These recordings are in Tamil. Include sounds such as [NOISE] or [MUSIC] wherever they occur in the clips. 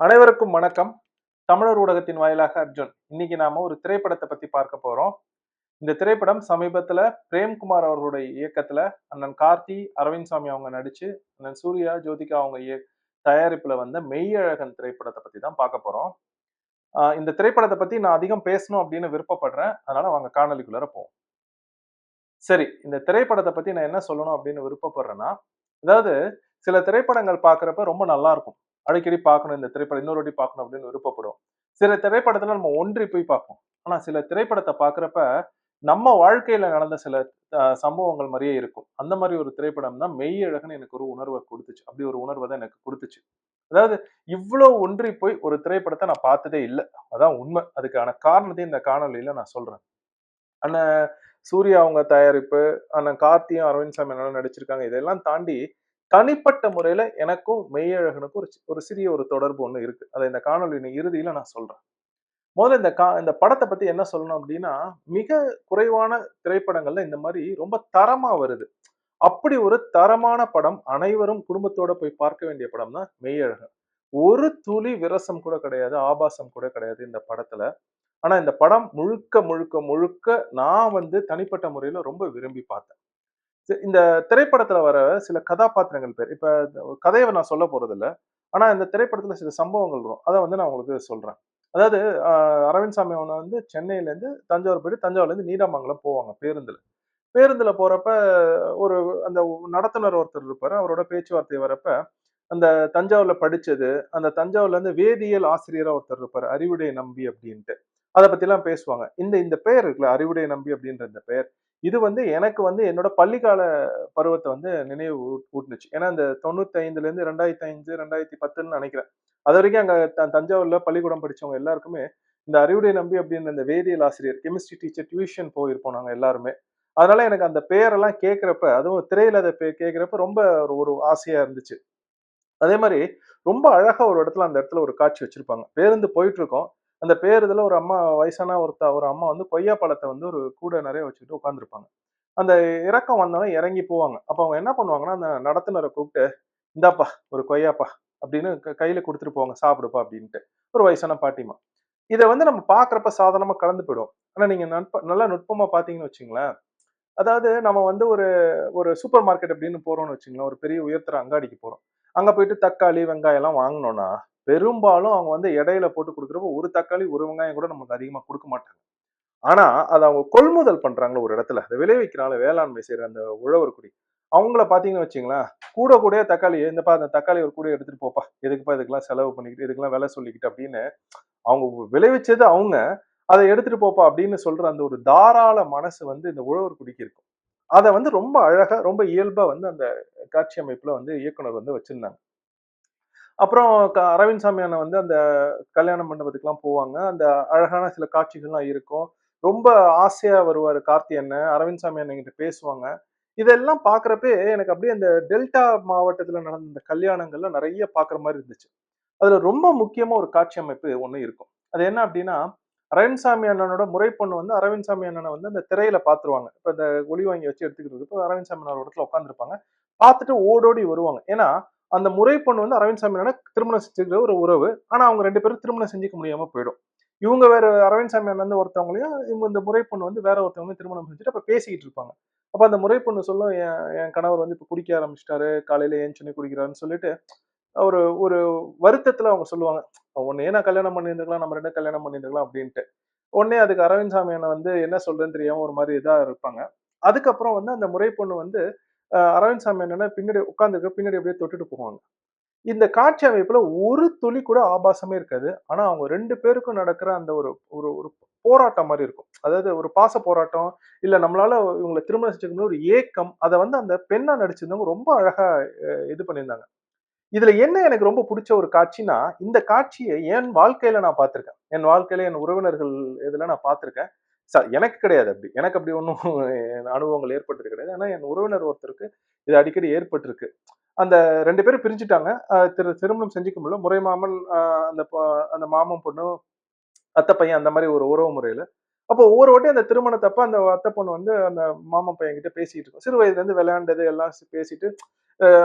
அனைவருக்கும் வணக்கம். தமிழர் ஊடகத்தின் வாயிலாக அர்ஜுன். இன்னைக்கு நாம ஒரு திரைப்படத்தை பத்தி பார்க்க போறோம். இந்த திரைப்படம் சமீபத்துல பிரேம்குமார் அவர்களுடைய இயக்கத்துல அண்ணன் கார்த்தி அரவிந்த் சாமி அவங்க நடிச்சு அண்ணன் சூர்யா ஜோதிகா அவங்க இய தயாரிப்புல வந்த மெய்யழகன் திரைப்படத்தை பத்தி தான் பார்க்க போறோம். ஆஹ் இந்த திரைப்படத்தை பத்தி நான் அதிகம் பேசணும் அப்படின்னு விருப்பப்படுறேன். அதனால அவங்க காணொலிக்குள்ளார போவோம். சரி இந்த திரைப்படத்தை பத்தி நான் என்ன சொல்லணும் அப்படின்னு விருப்பப்படுறேன்னா அதாவது சில திரைப்படங்கள் பார்க்குறப்ப ரொம்ப நல்லா இருக்கும் அடிக்கடி பார்க்கணும் இந்த திரைப்படம் இன்னொரு வாட்டி பார்க்கணும் அப்படின்னு விருப்பப்படுவோம் சில திரைப்படத்துல நம்ம ஒன்றி போய் பார்ப்போம். ஆனா சில திரைப்படத்தை பார்க்குறப்ப நம்ம வாழ்க்கையில நடந்த சில சம்பவங்கள் மாதிரியே இருக்கும். அந்த மாதிரி ஒரு திரைப்படம் தான் மெய்யழகன் எனக்கு ஒரு உணர்வை கொடுத்துச்சு. அப்படி ஒரு உணர்வை தான் எனக்கு கொடுத்துச்சு. அதாவது இவ்வளோ ஒன்றி போய் ஒரு திரைப்படத்தை நான் பார்த்ததே இல்லை. அதான் உண்மை. அதுக்கான காரணத்தையும் இந்த காணொலியில நான் சொல்றேன். ஆனால் சூர்யா அவங்க தயாரிப்பு அண்ணன் கார்த்தியும் அரவிந்த் சாமி அண்ணனும் நடிச்சிருக்காங்க. இதெல்லாம் தாண்டி தனிப்பட்ட முறையில எனக்கும் மெய்யழகனுக்கும் ஒரு ஒரு சிறிய ஒரு தொடர்பு ஒன்று இருக்கு. அதை இந்த காணொலியின் இறுதியில நான் சொல்றேன். முதல்ல இந்த கா இந்த படத்தை பத்தி என்ன சொல்லணும் அப்படின்னா மிக குறைவான திரைப்படங்கள்ல இந்த மாதிரி ரொம்ப தரமா வருது. அப்படி ஒரு தரமான படம் அனைவரும் குடும்பத்தோட போய் பார்க்க வேண்டிய படம் தான் மெய்யழகன். ஒரு துளி விரசம் கூட கிடையாது ஆபாசம் கூட கிடையாது இந்த படத்துல. ஆனா இந்த படம் முழுக்க முழுக்க முழுக்க நான் வந்து தனிப்பட்ட முறையில ரொம்ப விரும்பி பார்த்தேன். இந்த திரைப்படத்துல வர சில கதாபாத்திரங்கள் பேர். இப்ப கதையை நான் சொல்ல போறது இல்ல ஆனா இந்த திரைப்படத்துல சில சம்பவங்கள் வரும். அதை வந்து நான் உங்களுக்கு சொல்றேன். அதாவது அரவிந்த் சாமி அவனை வந்து சென்னையில இருந்து தஞ்சாவூர் போயிட்டு தஞ்சாவூர்ல இருந்து நீடாமங்கலம் போவாங்க பேருந்துல. பேருந்துல போறப்ப ஒரு அந்த நடத்துனர் ஒருத்தர் இருப்பாரு. அவரோட பேச்சுவார்த்தை வரப்ப அந்த தஞ்சாவூர்ல படிச்சது அந்த தஞ்சாவூர்ல இருந்து வேதியியல் ஆசிரியரா ஒருத்தர் இருப்பாரு. அறிவுடை நம்பி அப்படின்ட்டு. அதை பத்தி எல்லாம் பேசுவாங்க. இந்த இந்த பெயர் இருக்குல்ல அறிவுடை நம்பி அப்படின்ற இந்த பெயர். இது வந்து எனக்கு வந்து என்னோட பள்ளிக்கால பருவத்தை வந்து நினைவு ஊ- ஊட்டுனுச்சு. ஏன்னா இந்த தொண்ணூத்தி ஐந்துல இருந்து ரெண்டாயிரத்தி ஐந்து ரெண்டாயிரத்தி பத்துன்னு நினைக்கிறேன். அது வரைக்கும் அங்க த- தஞ்சாவூர்ல பள்ளிக்கூடம் படிச்சவங்க எல்லாருக்குமே இந்த அறிவுடை நம்பி அப்படின்ற இந்த வேதியியல் ஆசிரியர் கெமிஸ்ட்ரி டீச்சர் டியூஷன் போயிருப்போம் நாங்க எல்லாருமே. அதனால எனக்கு அந்த பெயரெல்லாம் கேட்கிறப்ப அதுவும் திரையில அதை பே- கேட்கிறப்ப ரொம்ப ஒரு ஒரு ஆசையா இருந்துச்சு. அதே மாதிரி ரொம்ப அழகா ஒரு இடத்துல அந்த இடத்துல ஒரு காட்சி வச்சிருப்பாங்க. பேருந்து போயிட்டு இருக்கோம். அந்த பேருந்துல ஒரு அம்மா வயசான ஒருத்த ஒரு அம்மா வந்து கொய்யா பழத்தை வந்து ஒரு கூடை நிறைய வச்சுக்கிட்டு உட்காந்துருப்பாங்க அந்த இறக்கம் வந்தவங்க இறங்கி போவாங்க. அப்போ அவங்க என்ன பண்ணுவாங்கன்னா அந்த நடத்துனரை கூப்பிட்டு இந்தாப்பா ஒரு கொய்யாப்பா அப்படின்னு கையில் கையில கொடுத்துட்டு போவாங்க. சாப்பிடுப்பா அப்படின்ட்டு. ஒரு வயசான பாட்டிமா இதை வந்து நம்ம பாக்குறப்ப சாதாரணமா கலந்து போயிடும். ஆனா நீங்க நட்ப நல்லா நுட்பமா பாத்தீங்கன்னு வச்சுங்களேன் அதாவது நம்ம வந்து ஒரு ஒரு சூப்பர் மார்க்கெட் அப்படின்னு போறோம்னு வச்சுங்களேன் ஒரு பெரிய உயர்த்தர அங்காடிக்கு போறோம். அங்க போயிட்டு தக்காளி வெங்காயம் எல்லாம் வாங்கினோம்னா பெரும்பாலும் அவங்க வந்து இடையில போட்டு கொடுக்குறப்ப ஒரு தக்காளி ஒரு வெங்காயம் கூட நமக்கு அதிகமாக கொடுக்க மாட்டாங்க. ஆனா அதை அவங்க கொள்முதல் பண்றாங்களோ ஒரு இடத்துல அதை விளைவிக்கிறாங்களே வேளாண்மை செய்யற அந்த உழவர் குடி அவங்கள பாத்தீங்கன்னு வச்சுங்களேன் கூட கூட தக்காளி இந்தப்பா அந்த தக்காளி ஒரு கூட எடுத்துட்டு போப்பா எதுக்குப்பா இதுக்கெல்லாம் செலவு பண்ணிக்கிட்டு இதுக்கெல்லாம் விலை சொல்லிக்கிட்டு அப்படின்னு அவங்க விளைவிச்சது அவங்க அதை எடுத்துட்டு போப்பா அப்படின்னு சொல்ற அந்த ஒரு தாராள மனசு வந்து இந்த உழவர் குடிக்கு இருக்கும். அதை வந்து ரொம்ப அழகா ரொம்ப இயல்பா வந்து அந்த காட்சி அமைப்புல வந்து இயக்குனர் வந்து வச்சிருந்தாங்க. அப்புறம் க- அரவிந்த் சாமி அண்ணன் வந்து அந்த கல்யாண மண்டபத்துக்குலாம் போவாங்க. அந்த அழகான சில காட்சிகள்லாம் இருக்கும். ரொம்ப ஆசையா வருவார் கார்த்தி அண்ணன். அரவிந்த் சாமி அண்ணன் கிட்ட பேசுவாங்க. இதெல்லாம் பார்க்குறப்பே எனக்கு அப்படியே அந்த டெல்டா மாவட்டத்தில் நடந்த இந்த கல்யாணங்கள்லாம் நிறைய பார்க்குற மாதிரி இருந்துச்சு. அதில் ரொம்ப முக்கியமாக ஒரு காட்சி அமைப்பு ஒன்று இருக்கும். அது என்ன அப்படின்னா அரவிந்த் சாமி அண்ணனோட முறைப்பொண்ணு வந்து அரவிந்த் சாமி அண்ணனை வந்து அந்த திரையில பார்த்துருவாங்க இப்போ இந்த ஒளி வாங்கி வச்சு எடுத்துக்கிட்டு இப்போ அரவிந்த் சாமி அண்ணனோட இடத்துல உட்காந்துருப்பாங்க பார்த்துட்டு ஓடோடி வருவாங்க. ஏன்னா அந்த முறைப்பொண்ணு வந்து அரவிந்த் சாமி திருமணம் செஞ்சுக்கிற ஒரு உறவு. ஆனா அவங்க ரெண்டு பேரும் திருமணம் செஞ்சுக்க முடியாம போயிடும். இவங்க வேற அரவிந்த் சாமி அண்ணன் வந்து ஒருத்தவங்களையும் இவங்க இந்த முறைப்பொண்ணு வந்து வேற ஒருத்தவங்களையும் திருமணம் செஞ்சுட்டு அப்ப பேசிக்கிட்டு இருப்பாங்க. அப்ப அந்த முறைப்பொண்ணு சொல்லும் என் என் கணவர் வந்து இப்ப குடிக்க ஆரம்பிச்சிட்டாரு. காலையில ஏஞ்சோனே குடிக்கிறாருன்னு சொல்லிட்டு ஒரு ஒரு வருத்தத்துல அவங்க சொல்லுவாங்க. உன்னையே நான் கல்யாணம் பண்ணியிருந்துக்கலாம் நம்ம ரெண்டும் கல்யாணம் பண்ணியிருந்துக்கலாம் அப்படின்ட்டு. உடனே அதுக்கு அரவிந்த் சாமி அண்ணன் வந்து என்ன சொல்றேன்னு தெரியாம ஒரு மாதிரி இதா இருப்பாங்க. அதுக்கப்புறம் வந்து அந்த முறை பொண்ணு வந்து அரவிந்த் சாமி என்னன்னா பின்னாடி உட்காந்துருக்க பின்னாடி அப்படியே தொட்டுட்டு போவாங்க. இந்த காட்சி அமைப்புல ஒரு துளி கூட ஆபாசமே இருக்காது. ஆனா அவங்க ரெண்டு பேருக்கும் நடக்கிற அந்த ஒரு ஒரு ஒரு போராட்டம் மாதிரி இருக்கும். அதாவது ஒரு பாச போராட்டம் இல்ல நம்மளால இவங்களை திருமணம் செஞ்சுக்கணும் ஒரு ஏக்கம் அதை வந்து அந்த பெண்ணா நடிச்சிருந்தவங்க ரொம்ப அழகா இது பண்ணியிருந்தாங்க. இதுல என்ன எனக்கு ரொம்ப பிடிச்ச ஒரு காட்சினா இந்த காட்சியை என் வாழ்க்கையில நான் பார்த்திருக்கேன். என் வாழ்க்கையில என் உறவினர்கள் இதுல நான் பார்த்திருக்கேன். சார் எனக்கு கிடையாது அப்படி. எனக்கு அப்படி ஒன்றும் [LAUGHS] அனுபவங்கள் ஏற்பட்டது கிடையாது. ஆனா என் உறவினர் ஒருத்தருக்கு இது அடிக்கடி ஏற்பட்டிருக்கு. அந்த ரெண்டு பேரும் பிரிஞ்சுட்டாங்க. திரு திருமணம் செஞ்சுக்க முடியல. முறை மாமன் அந்த அந்த மாமன் பொண்ணு அத்தை பையன் அந்த மாதிரி ஒரு உறவு முறையில அப்போ ஒவ்வொரு வாட்டியும் அந்த திருமணத்தப்ப அந்த அத்தை பொண்ணு வந்து அந்த மாமா பையன்கிட்ட பேசிட்டு இருக்கும். சிறு வயதுல இருந்து விளையாண்டது எல்லாம் பேசிட்டு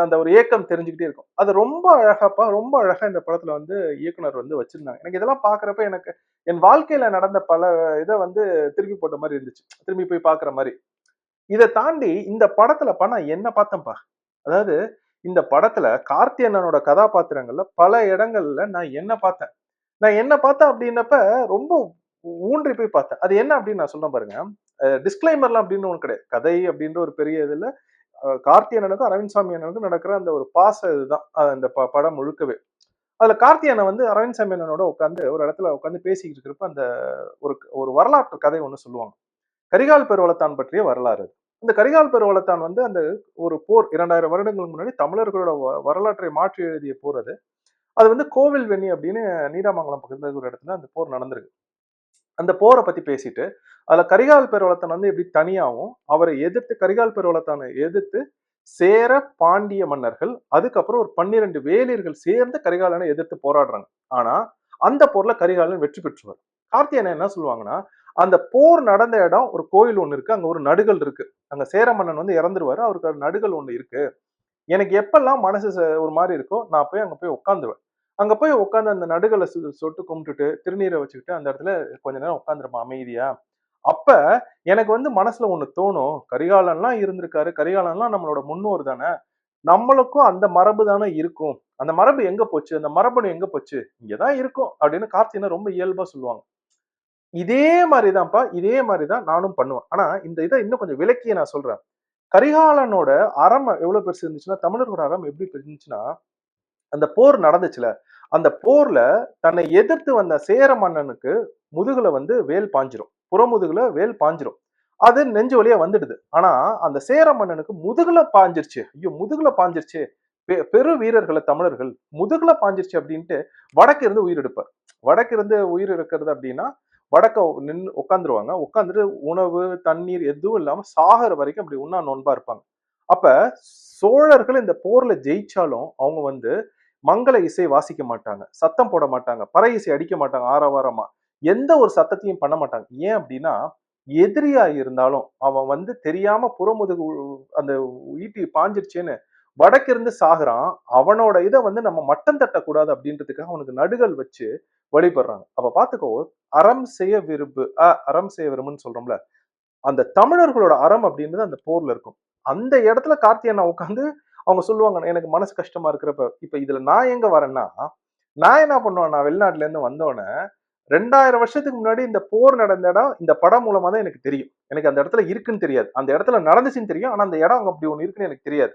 அந்த ஒரு ஏக்கம் தெரிஞ்சுக்கிட்டே இருக்கும். அது ரொம்ப அழகாப்பா ரொம்ப அழகா இந்த படத்துல வந்து இயக்குனர் வந்து வச்சிருந்தாங்க. எனக்கு இதெல்லாம் பாக்குறப்ப எனக்கு என் வாழ்க்கையில நடந்த பல இதை வந்து திருப்பி போட்ட மாதிரி இருந்துச்சு. திரும்பி போய் பாக்குற மாதிரி. இதை தாண்டி இந்த படத்துல நான் என்ன பார்த்தேன்ப்பா அதாவது இந்த படத்துல கார்த்தி அண்ணனோட கதாபாத்திரங்கள்ல பல இடங்கள்ல நான் என்ன பார்த்தேன்? நான் என்ன பார்த்தேன் அப்படின்னப்ப ரொம்ப ஊன்றி போய் பார்த்தேன். அது என்ன அப்படின்னு நான் சொன்னேன் பாருங்க. டிஸ்கிளைமர்லாம் அப்படின்னு ஒன்று கிடையாது. கதை அப்படின்ற ஒரு பெரிய இதில் அஹ் கார்த்தி அண்ணனுக்கும் அரவிந்த் சாமி அண்ணனுக்கும் நடக்கிற அந்த ஒரு பாச இதுதான். அந்த ப- படம் முழுக்கவே. அதில் கார்த்தி அண்ணன் வந்து அரவிந்த் சாமி அண்ணனோட உட்காந்து ஒரு இடத்துல உட்காந்து பேசிக்கிட்டு இருக்கிறப்ப அந்த ஒரு ஒரு வரலாற்று கதை ஒன்று சொல்லுவாங்க. கரிகால் பெருவளத்தான் பற்றிய வரலாறு. இந்த கரிகால் பெருவளத்தான் வந்து அந்த ஒரு போர் இரண்டாயிரம் வருடங்களுக்கு முன்னாடி தமிழர்களோட வ- வரலாற்றை மாற்றி எழுதிய போர் அது. அது வந்து கோவில் வெண்ணி அப்படின்னு நீடாமங்கலம் பக்கத்துல ஒரு இடத்துல அந்த போர் நடந்திருக்கு. அந்த போரை பத்தி பேசிட்டு அதுல கரிகால் பெருவளத்தன் வந்து எப்படி தனியாகவும் அவரை எதிர்த்து கரிகால் பெருவளத்தானை எதிர்த்து சேர பாண்டிய மன்னர்கள் அதுக்கப்புறம் ஒரு பன்னிரண்டு வேலியர்கள் சேர்ந்து கரிகாலனை எதிர்த்து போராடுறாங்க. ஆனா அந்த போர்ல கரிகாலன் வெற்றி பெற்றுவார். கார்த்தியனை என்ன சொல்லுவாங்கன்னா அந்த போர் நடந்த இடம் ஒரு கோயில் ஒண்ணு இருக்கு அங்க ஒரு நடுகள் இருக்கு. அங்க சேர மன்னன் வந்து இறந்துருவாரு அவருக்கு நடுகள் ஒண்ணு இருக்கு. எனக்கு எப்பெல்லாம் மனசு ச- ஒரு மாதிரி இருக்கோ நான் போய் அங்க போய் உட்காந்துருவேன் அங்க போய் உட்காந்து அந்த நடுகளை சு- சொட்டு கும்பிட்டுட்டு திருநீரை வச்சுக்கிட்டு அந்த இடத்துல கொஞ்ச நேரம் உட்காந்துருமா அமைதியா? அப்ப எனக்கு வந்து மனசுல ஒண்ணு தோணும். கரிகாலன்லாம் இருந்திருக்காரு. கரிகாலன்லாம் நம்மளோட முன்னோர் தானே. நம்மளுக்கும் அந்த மரபு தானே இருக்கும். அந்த மரபு எங்க போச்சு? அந்த மரபணு எங்க போச்சு? இங்கதான் இருக்கும் அப்படின்னு கார்த்தினா ரொம்ப இயல்பா சொல்லுவாங்க. இதே மாதிரிதான்ப்பா இதே மாதிரிதான் நானும் பண்ணுவேன். ஆனா இந்த இதை இன்னும் கொஞ்சம் விளக்கிய நான் சொல்றேன். கரிகாலனோட அறம் எவ்வளவு பெருசு இருந்துச்சுன்னா தமிழர்களோட அறம் எப்படி இருந்துச்சுன்னா அந்த போர் நடந்துச்சுல அந்த போர்ல தன்னை எதிர்த்து வந்த சேர மன்னனுக்கு முதுகுல வந்து வேல் பாஞ்சிரும். புறமுதுகுல வேல் பாஞ்சிரும். அது நெஞ்சு வழியா வந்துடுது. ஆனா அந்த சேர மன்னனுக்கு முதுகுல பாஞ்சிருச்சு. ஐயோ முதுகுல பாஞ்சிருச்சு. பெ- பெரு வீரர்களை தமிழர்கள் முதுகுல பாஞ்சிருச்சு அப்படின்ட்டு வடக்கு இருந்து உயிர் எடுப்பார். வடக்கு இருந்து உயிர் எடுக்கிறது அப்படின்னா வடக்க நின்று உட்காந்துருவாங்க உட்காந்துட்டு உணவு தண்ணீர் எதுவும் இல்லாம சாகர வரைக்கும் அப்படி உண்ணா நோன்பா இருப்பாங்க. அப்ப சோழர்கள் இந்த போர்ல ஜெயிச்சாலும் அவங்க வந்து மங்கள இசை வாசிக்க மாட்டாங்க சத்தம் போட மாட்டாங்க பற இசை அடிக்க மாட்டாங்க ஆரவாரமா. எந்த ஒரு சத்தத்தையும் பண்ண மாட்டாங்க. ஏன் அப்படின்னா எதிரியா இருந்தாலும் அவன் வந்து தெரியாம புறமுதுகு அந்த ஈட்டி பாஞ்சிருச்சேன்னு வடக்கிருந்து சாகுறான். அவனோட இதை வந்து நம்ம மட்டம் தட்டக்கூடாது அப்படின்றதுக்காக அவனுக்கு நடுகள் வச்சு வழிபடுறாங்க. அப்ப பாத்துக்கோ அறம் செய்ய விரும்பு அ அறம் செய்ய விரும்புன்னு சொல்றோம்ல அந்த தமிழர்களோட அறம் அப்படின்றது அந்த போர்ல இருக்கும். அந்த இடத்துல கார்த்தியண்ணா உட்காந்து அவங்க சொல்லுவாங்க எனக்கு மனசு கஷ்டமா இருக்கிறப்ப இப்ப இதுல நான் எங்க வரேன்னா நான் என்ன பண்ணுவேன்? நான் வெளிநாட்டுல இருந்து வந்தோடனே ரெண்டாயிரம் வருஷத்துக்கு முன்னாடி இந்த போர் நடந்த இடம் இந்த படம் மூலமா தான் எனக்கு தெரியும். எனக்கு அந்த இடத்துல இருக்குன்னு தெரியாது. அந்த இடத்துல நடந்துச்சுன்னு தெரியும். ஆனா அந்த இடம் அங்க அப்படி ஒண்ணு இருக்குன்னு எனக்கு தெரியாது.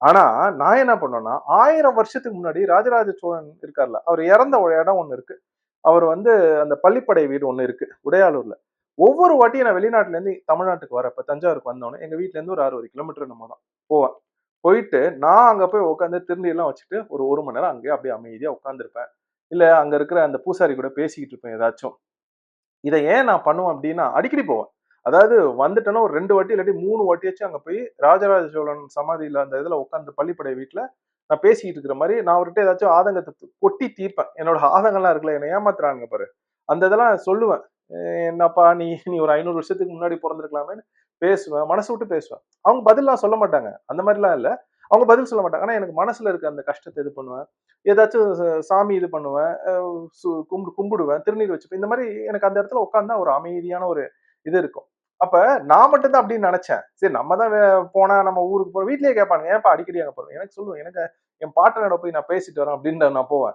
ஆனா நான் என்ன பண்ணேன்னா ஆயிரம் வருஷத்துக்கு முன்னாடி ராஜராஜ சோழன் இருக்கார்ல அவர் இறந்த ஒரு இடம் ஒண்ணு இருக்கு. அவர் வந்து அந்த பள்ளிப்படை வீடு ஒண்ணு இருக்கு உடையாளூர்ல. ஒவ்வொரு வாட்டியும் நான் வெளிநாட்டுல இருந்து தமிழ்நாட்டுக்கு வரப்ப தஞ்சாவூருக்கு வந்தோடனே எங்க வீட்டுல இருந்து ஒரு அறுபது கிலோமீட்டர் நம்ம தான் போவேன். போயிட்டு நான் அங்க போய் உட்காந்து திருநீர்லாம் வச்சுட்டு ஒரு ஒரு மணி நேரம் அங்கேயே அப்படியே அமைதியா உட்காந்துருப்பேன் இல்ல அங்க இருக்கிற அந்த பூசாரி கூட பேசிக்கிட்டு இருப்பேன் ஏதாச்சும். இதை ஏன் நான் பண்ணுவேன் அப்படின்னா அடிக்கடி போவேன். அதாவது வந்துட்டேன்னா ஒரு ரெண்டு வாட்டி இல்லாட்டி மூணு வாட்டியாச்சும் அங்கே போய் ராஜராஜ சோழன் சமாதியில் அந்த இதில் உட்காந்து பள்ளிப்படை வீட்டில் நான் பேசிக்கிட்டு இருக்கிற மாதிரி நான் அவர்கிட்ட ஏதாச்சும் ஆதங்கத்தை கொட்டி தீர்ப்பேன். என்னோட ஆதங்கம்லாம் இருக்குல்ல என்னை ஏமாத்துறாங்க பாரு. அந்த இதெல்லாம் சொல்லுவேன். என்னப்பா நீ நீ ஒரு ஐநூறு வருஷத்துக்கு முன்னாடி பிறந்திருக்கலாமேன்னு பேசுவேன் மனசு விட்டு பேசுவேன் அவங்க பதிலாம் சொல்ல மாட்டாங்க. அந்த மாதிரிலாம் இல்லை. அவங்க பதில் சொல்ல மாட்டாங்க. ஆனால் எனக்கு மனசில் இருக்க அந்த கஷ்டத்தை இது பண்ணுவேன். ஏதாச்சும் சாமி இது பண்ணுவேன். சு- கும்பிடு கும்பிடுவேன். திருநீர் வச்சுப்பேன். இந்த மாதிரி எனக்கு அந்த இடத்துல உட்காந்தா ஒரு அமைதியான ஒரு இது இருக்கும். அப்ப நான் மட்டும் தான் அப்படின்னு நினைச்சேன். சரி நம்ம தான் வே- போனா நம்ம ஊருக்கு போறோம் வீட்லயே கேட்பாங்க ஏன்ப்பா அடிக்கடி அங்க போறோம் எனக்கு சொல்லுவேன் எனக்கு என் பாட்டனோட போய் நான் பேசிட்டு வரேன் அப்படின்னு நான் போவேன்.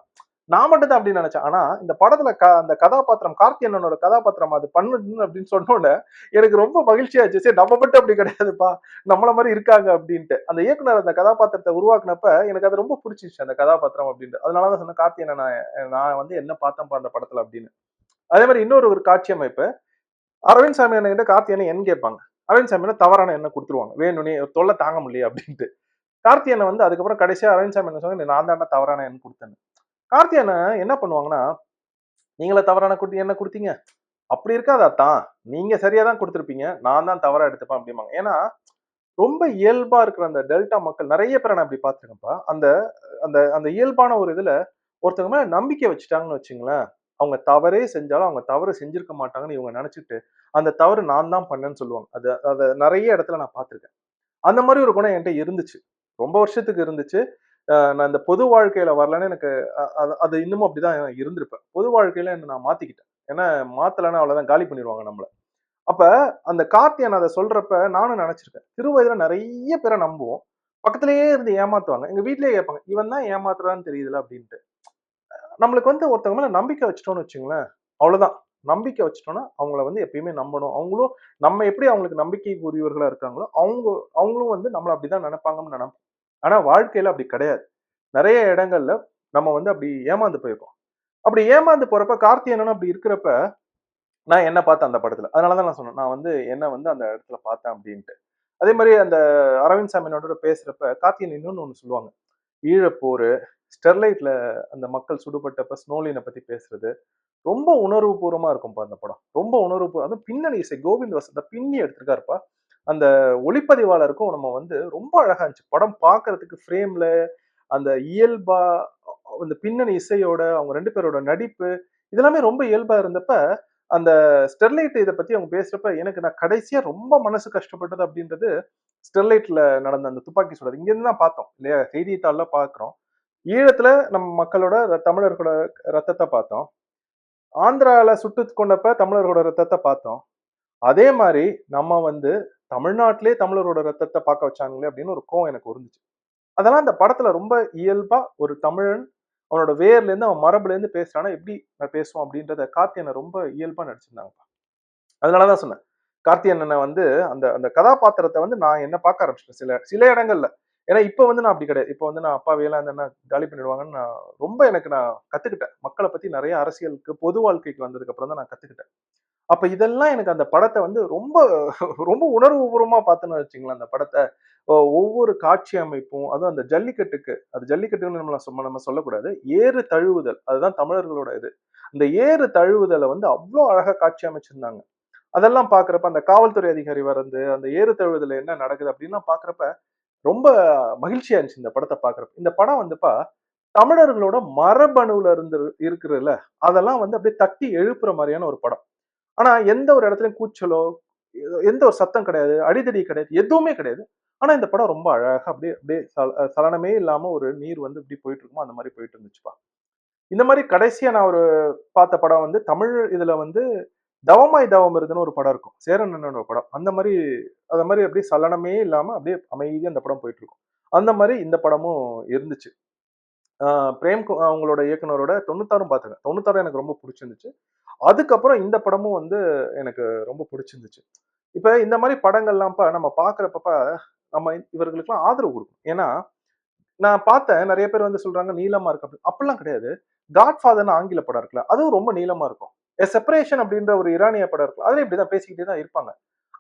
நான் மட்டும் தான் அப்படின்னு நினைச்சேன். ஆனா இந்த படத்துல க அந்த கதாபாத்திரம் கார்த்தி அண்ணனோட கதாபாத்திரம் அது பண்ணுன்னு அப்படின்னு சொன்னோட எனக்கு ரொம்ப மகிழ்ச்சியாச்சு சரி நம்ம மட்டும் அப்படி கிடையாதுப்பா. நம்மள மாதிரி இருக்காங்க அப்படின்ட்டு. அந்த இயக்குனர் அந்த கதாபாத்திரத்தை உருவாக்குனப்ப எனக்கு அது ரொம்ப பிடிச்சிச்சு அந்த கதாபாத்திரம் அப்படின்ட்டு. அதனாலதான் சொன்னேன் கார்த்தி அண்ணன் நான் நான் வந்து என்ன பார்த்தேன்ப்பா அந்த படத்துல? அப்படின்னு. அதே மாதிரி இன்னொரு ஒரு காட்சி அமைப்பு. அரவிந்த் சாமி அண்ணன் கிட்ட கார்த்தி அண்ணன் கேட்பாங்க. அரவிந்த் சாமி அண்ணன் தவறான எண்ணெய் கொடுத்துருவாங்க. வேணும்னே தொல்லை தாங்க முடியல அப்படின்ட்டு. கார்த்தி அண்ணன் வந்து அதுக்கப்புறம் கடைசியா அரவிந்த் சாமி என்ன சொன்னாங்க நான் தான் தவறான எண்ணெய் கொடுத்தேன் கார்த்தி என்ன பண்ணுவாங்கன்னா நீங்களே தவறான குட்டி என்ன கொடுத்தீங்க? அப்படி இருக்காதா தான் நீங்க சரியா தான் கொடுத்துருப்பீங்க. நான் தான் தவறா எடுத்துப்பேன் அப்படிம்பாங்க. ஏன்னா ரொம்ப இயல்பா இருக்கிற அந்த டெல்டா மக்கள் நிறைய பேரை நான் அப்படி பார்த்துருக்கேன்ப்பா. அந்த அந்த அந்த இயல்பான ஒரு இதுல ஒருத்தவங்க மேல நம்பிக்கை வச்சுட்டாங்கன்னு வச்சுங்களேன் அவங்க தவறே செஞ்சாலும் அவங்க தவறு செஞ்சிருக்க மாட்டாங்கன்னு இவங்க நினைச்சிட்டு அந்த தவறு நான் தான் பண்ணேன்னு சொல்லுவாங்க. அது அதை நிறைய இடத்துல நான் பார்த்துருக்கேன். அந்த மாதிரி ஒரு குணம் என்கிட்ட இருந்துச்சு. ரொம்ப வருஷத்துக்கு இருந்துச்சு. நான் இந்த பொது வாழ்க்கையில வரலன்னு எனக்கு அது- இன்னமும் அப்படிதான் இருந்திருப்பேன். பொது வாழ்க்கையில என்ன நான் மாத்திக்கிட்டேன். ஏன்னா மாத்தலைன்னா அவ்வளவுதான் காலி பண்ணிடுவாங்க நம்மள. அப்ப அந்த கார்த்தியன் அதை சொல்றப்ப நானும் நினைச்சிருக்கேன். திருவயதுல நிறைய பேரை நம்புவோம். பக்கத்திலேயே இருந்து ஏமாத்துவாங்க. எங்க வீட்லயே கேட்பாங்க இவன் தான் ஏமாத்துறான்னு தெரியுதுல அப்படின்ட்டு. நம்மளுக்கு வந்து ஒருத்தவங்க மேல நம்பிக்கை வச்சிட்டோம்னு வச்சுங்களேன் அவ்வளவுதான். நம்பிக்கை வச்சிட்டோம்னா அவங்கள வந்து எப்பயுமே நம்பணும். அவங்களும் நம்ம எப்படி அவங்களுக்கு நம்பிக்கைக்கு உரியவர்களா இருக்காங்களோ அவங்க அவங்களும் வந்து நம்மள அப்படிதான் நினைப்பாங்கன்னு நினைப்போம். ஆனா வாழ்க்கையில அப்படி கிடையாது. நிறைய இடங்கள்ல நம்ம வந்து அப்படி ஏமாந்து போயிருக்கோம் அப்படி ஏமாந்து போறப்ப கார்த்தியனன் அப்படி இருக்கிறப்ப நான் என்ன பார்த்தேன் அந்த படத்துல? அதனாலதான் நான் சொன்னேன். நான் வந்து என்ன வந்து அந்த இடத்துல பார்த்தேன் அப்படின்ட்டு. அதே மாதிரி அந்த அரவிந்த் சாமினோட பேசுறப்ப கார்த்தியன் இன்னொன்னு ஒண்ணு சொல்லுவாங்க. ஈழப்போர் ஸ்டெர்லைட்ல அந்த மக்கள் சுடுபட்டப்ப ஸ்னோலினை பத்தி பேசுறது ரொம்ப உணர்வு பூர்வமா இருக்கும்ப்பா அந்த படம். ரொம்ப உணர்வு அதுவும் பின்னணி இசை கோவிந்த் வசந்த பின்னி எடுத்திருக்காருப்பா. அந்த ஒளிப்பதிவாளருக்கும் நம்ம வந்து ரொம்ப அழகா இருந்துச்சு. படம் பார்க்கறதுக்கு ஃப்ரேம்ல அந்த இயல்பா அந்த பின்னணி இசையோட அவங்க ரெண்டு பேரோட நடிப்பு இதெல்லாமே ரொம்ப இயல்பா இருந்தப்ப அந்த ஸ்டெர்லைட் இதை பத்தி அவங்க பேசுறப்ப எனக்கு நான் கடைசியா ரொம்ப மனசு கஷ்டப்பட்டது அப்படின்றது ஸ்டெர்லைட்ல நடந்த அந்த துப்பாக்கி சுடுறது இங்க இருந்து தான் பார்த்தோம் இல்லையா? செய்தித்தாள்ல பாக்குறோம். ஈழத்துல நம்ம மக்களோட தமிழர்களோட ரத்தத்தை பார்த்தோம். ஆந்திரால சுட்டு கொண்டப்ப தமிழர்களோட ரத்தத்தை பார்த்தோம். அதே மாதிரி நம்ம வந்து தமிழ்நாட்டிலே தமிழரோட ரத்தத்தை பார்க்க வச்சாங்களே அப்படின்னு ஒரு கோவம் எனக்கு இருந்துச்சு அதெல்லாம் அந்த படத்துல ரொம்ப இயல்பா ஒரு தமிழன் அவனோட வேர்ல இருந்து அவன் மரபுல இருந்து பேசுறானா எப்படி நான் பேசுவான் அப்படின்றத கார்த்தியனை ரொம்ப இயல்பா நடிச்சிருந்தாங்க அதனாலதான் சொன்னேன். கார்த்தியனை வந்து அந்த அந்த கதாபாத்திரத்தை வந்து நான் என்ன பார்க்க ஆரம்பிச்சிட்டேன்? சில சில இடங்கள்ல. ஏன்னா இப்ப வந்து நான் அப்படி கிடையாது. இப்ப வந்து நான் அப்பாவையெல்லாம் இருந்தேன்னா காலி பண்ணிடுவாங்கன்னு நான் ரொம்ப எனக்கு நான் கத்துக்கிட்டேன். மக்களை பத்தி நிறைய அரசியலுக்கு பொது வாழ்க்கைக்கு வந்ததுக்கு அப்புறம் தான் நான் கத்துக்கிட்டேன். அப்ப இதெல்லாம் எனக்கு அந்த படத்தை வந்து ரொம்ப ரொம்ப உணர்வுபூர்வமா பார்த்தேன்னு வச்சுங்களேன் அந்த படத்தை. ஒவ்வொரு காட்சி அமைப்பும் அதுவும் அந்த ஜல்லிக்கட்டுக்கு அது ஜல்லிக்கட்டுன்னு நம்ம சொ- நம்ம சொல்லக்கூடாது. ஏறு தழுவுதல் அதுதான் தமிழர்களோட இது. அந்த ஏறு தழுவுதலை வந்து அவ்வளோ அழகா காட்சி அமைச்சிருந்தாங்க. அதெல்லாம் பாக்குறப்ப அந்த காவல்துறை அதிகாரி வரந்து அந்த ஏறு தழுவுதல் என்ன நடக்குது அப்படின்லாம் பாக்குறப்ப ரொம்ப மகிழ்ச்சியா இருந்துச்சு இந்த படத்தை பாக்குறப்ப இந்த படம் வந்துப்பா தமிழர்களோட மரபணுல இருந்து இருக்குறதுல அதெல்லாம் வந்து அப்படியே தட்டி எழுப்புற மாதிரியான ஒரு படம். ஆனா எந்த ஒரு இடத்துலயும் கூச்சலோ எந்த ஒரு சத்தம் கிடையாது அடிதடி கிடையாது எதுவுமே கிடையாது. ஆனா இந்த படம் ரொம்ப அழகா அப்படியே அப்படியே சலனமே இல்லாம ஒரு நீர் வந்து இப்படி போயிட்டு இருக்குமோ அந்த மாதிரி போயிட்டு இருந்துச்சுப்பா. இந்த மாதிரி கடைசியா நான் ஒரு பார்த்த படம் வந்து தமிழ் இதுல வந்து தவமாய் தவம் இருதுன்னு ஒரு படம் இருக்கும். சேரன் அண்ணனோட படம். அந்த மாதிரி அந்த மாதிரி அப்படியே சலனமே இல்லாமல் அப்படியே அமைதியாக அந்த படம் போயிட்டு இருக்கும் அந்த மாதிரி இந்த படமும் இருந்துச்சு. ஆஹ் பிரேம் அவங்களோட இயக்குனரோட தொண்ணூத்தாறும் பார்த்துருக்கேன் தொண்ணூத்தாறு எனக்கு ரொம்ப பிடிச்சிருந்துச்சு. அதுக்கப்புறம் இந்த படமும் வந்து எனக்கு ரொம்ப பிடிச்சிருந்துச்சு. இப்ப இந்த மாதிரி படங்கள்லாம்ப்ப நம்ம பாக்குறப்ப நம்ம இவர்களுக்குலாம் ஆதரவு கொடுக்கும் ஏன்னா நான் பார்த்தேன் நிறைய பேர் வந்து சொல்றாங்க நீளமா இருக்கு அப்படி அப்படிலாம் கிடையாது. காட் ஃபாதர்னு ஆங்கில படம் இருக்குல்ல அதுவும் ரொம்ப நீளமா இருக்கும். செப்பரேஷன் அப்படின்ற ஒரு இரானிய படம் இருக்கு. அதுல இப்படிதான் பேசிக்கிட்டே தான் இருப்பாங்க.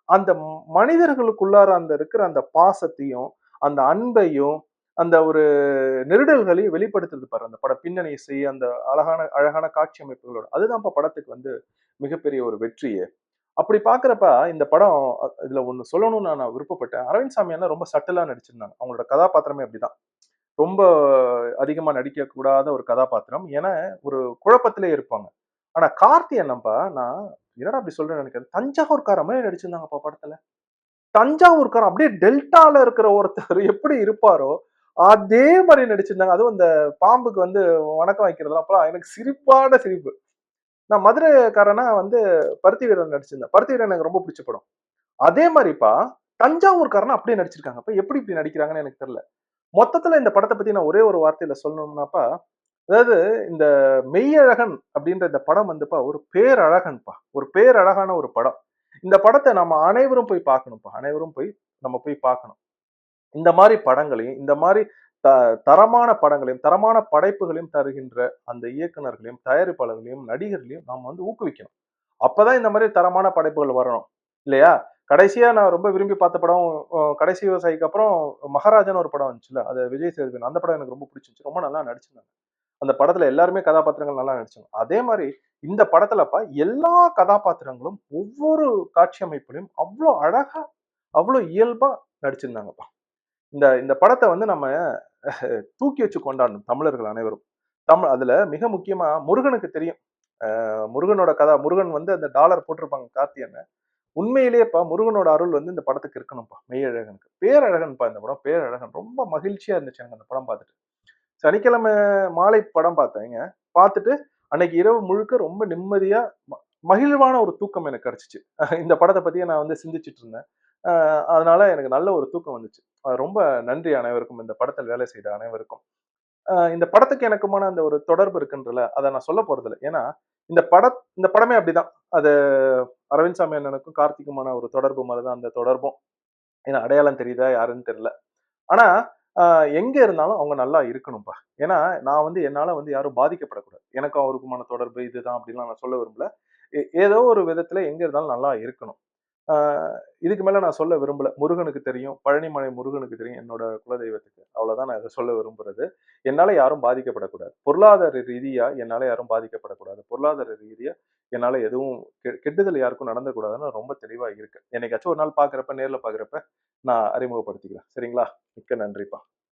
அந்த மனிதர்களுக்குள்ளார அந்த இருக்கிற அந்த பாசத்தையும் அந்த அன்பையும் அந்த ஒரு நெருடல்களையும் வெளிப்படுத்துறது பாரு. அந்த பட பின்னணி இசை அந்த அழகான அழகான காட்சி அமைப்புகளோட. அதுதான் இப்ப படத்துக்கு வந்து மிகப்பெரிய ஒரு வெற்றியே. அப்படி பாக்குறப்ப இந்த படம் இதுல ஒண்ணு சொல்லணும்னு நான் விருப்பப்பட்டேன். அரவிந்த் சாமி ரொம்ப சட்டலா நடிச்சிருந்தாங்க. அவங்களோட கதாபாத்திரமே அப்படிதான். ரொம்ப அதிகமா நடிக்க கூடாத ஒரு கதாபாத்திரம். ஏன்னா ஒரு குழப்பத்திலே இருப்பாங்க. ஆனா கார்த்தி என்னப்பா நான் என்னடா அப்படி சொல்றேன் நினைக்கிறேன். தஞ்சாவூர்கார மாதிரி நடிச்சிருந்தாங்கப்பா படத்துல. தஞ்சாவூர்காரன் அப்படியே டெல்டால இருக்கிற ஒருத்தர் எப்படி இருப்பாரோ அதே மாதிரி நடிச்சிருந்தாங்க. அதுவும் அந்த பாம்புக்கு வந்து வணக்கம் வைக்கிறதுலாம் அப்பலாம் எனக்கு சிரிப்பான சிரிப்பு. நான் மதுரைக்காரனா வந்து பருத்தி வீரன் நடிச்சிருந்தேன். பருத்தி வீரன் எனக்கு ரொம்ப பிடிச்ச படம். அதே மாதிரிப்பா தஞ்சாவூர்காரன் அப்படியே நடிச்சிருக்காங்க. அப்ப எப்படி இப்படி நடிக்கிறாங்கன்னு எனக்கு தெரியல. மொத்தத்துல இந்த படத்தை பத்தி நான் ஒரே ஒரு வார்த்தையில சொல்லணும்னாப்பா அதாவது இந்த மெய்யழகன் அப்படின்ற இந்த படம் வந்துப்பா ஒரு பேரழகன்ப்பா ஒரு பேரழகான ஒரு படம். இந்த படத்தை நம்ம அனைவரும் போய் பார்க்கணும்ப்பா. அனைவரும் போய் நம்ம போய் பார்க்கணும். இந்த மாதிரி படங்களையும் இந்த மாதிரி த தரமான படங்களையும் தரமான படைப்புகளையும் தருகின்ற அந்த இயக்குனர்களையும் தயாரிப்பாளர்களையும் நடிகர்களையும் நாம் வந்து ஊக்குவிக்கணும். அப்பதான் இந்த மாதிரி தரமான படைப்புகள் வரணும். இல்லையா? கடைசியா நான் ரொம்ப விரும்பி பார்த்த படம் கடைசி விவசாயிக்கு அப்புறம் மகாராஜான்னு ஒரு படம் வந்துச்சுல அது விஜய் சேதுபதி. அந்த படம் எனக்கு ரொம்ப பிடிச்சிருந்துச்சு. ரொம்ப நல்லா நடிச்சிருந்தாங்க. அந்த படத்துல எல்லாருமே கதாபாத்திரங்கள் நல்லா நடிச்சாங்க. அதே மாதிரி இந்த படத்துலப்பா எல்லா கதாபாத்திரங்களும் ஒவ்வொரு காட்சி அமைப்புலையும் அவ்வளோ அழகா அவ்வளோ இயல்பா நடிச்சிருந்தாங்கப்பா. இந்த இந்த படத்தை வந்து நம்ம [LAUGHS] தூக்கி வச்சு கொண்டாடணும் தமிழர்கள் அனைவரும். தமிழ் அதுல மிக முக்கியமா முருகனுக்கு தெரியும். முருகனோட கதா முருகன் வந்து அந்த டாலர் போட்டிருப்பாங்க கார்த்தி உண்மையிலேயேப்பா முருகனோட அருள் வந்து இந்த படத்துக்கு இருக்கணும்ப்பா. மெய்யழகனுக்கு. பேரழகன்ப்பா இந்த படம். பேரழகன். ரொம்ப மகிழ்ச்சியா இருந்துச்சு எனக்கு அந்த படம் பார்த்துட்டு. சனிக்கிழமை மாலை படம் பார்த்தேங்க பார்த்துட்டு அன்னைக்கு இரவு முழுக்க ரொம்ப நிம்மதியா மகிழ்வான ஒரு தூக்கம் எனக்கு கிடைச்சிச்சு. [LAUGHS] இந்த படத்தை பத்தியே நான் வந்து சிந்திச்சிட்டு இருந்தேன். அதனால எனக்கு நல்ல ஒரு தூக்கம் வந்துச்சு. ரொம்ப நன்றி அனைவருக்கும். இந்த படத்தில் வேலை செய்த அனைவருக்கும். இந்த படத்துக்கு எனக்குமான அந்த ஒரு தொடர்பு இருக்குன்றல அதை நான் சொல்ல போறதில்ல. ஏன்னா இந்த பட இந்த படமே அப்படிதான். அது அரவிந்த் சாமி அண்ணனுக்கும் கார்த்திக்குமான ஒரு தொடர்பு மாதிரி தான் அந்த தொடர்பும். ஏன்னா அடையாளம் தெரியுதா யாருன்னு தெரியல. ஆனா எங்க இருந்தாலும் அவங்க நல்லா இருக்கணும்ப்பா ஏன்னா நான் வந்து என்னால வந்து யாரும் பாதிக்கப்படக்கூடாது. எனக்கும் அவருக்குமான தொடர்பு இதுதான் அப்படின்லாம் நான் சொல்ல விரும்பல. ஏதோ ஒரு விதத்துல எங்க இருந்தாலும் நல்லா இருக்கணும். இதுக்கு மேல நான் சொல்ல விரும்பல. முருகனுக்கு தெரியும். பழனிமலை முருகனுக்கு தெரியும் என்னோட குலதெய்வத்துக்கு. அவ்வளவுதான் நான் இதை சொல்ல விரும்புறது. என்னால யாரும் பாதிக்கப்படக்கூடாது. பொருளாதார ரீதியா என்னால யாரும் பாதிக்கப்படக்கூடாது. பொருளாதார ரீதியா என்னால எதுவும் கெ- கெடுதல் யாருக்கும் நடந்தக்கூடாதுன்னு ரொம்ப தெளிவா இருக்கு. என்னைக்காச்சும் ஒரு நாள் பாக்குறப்ப நேர்ல பாக்குறப்ப நான் அறிமுகப்படுத்திக்கிறேன். சரிங்களா? மிக்க நன்றிப்பா.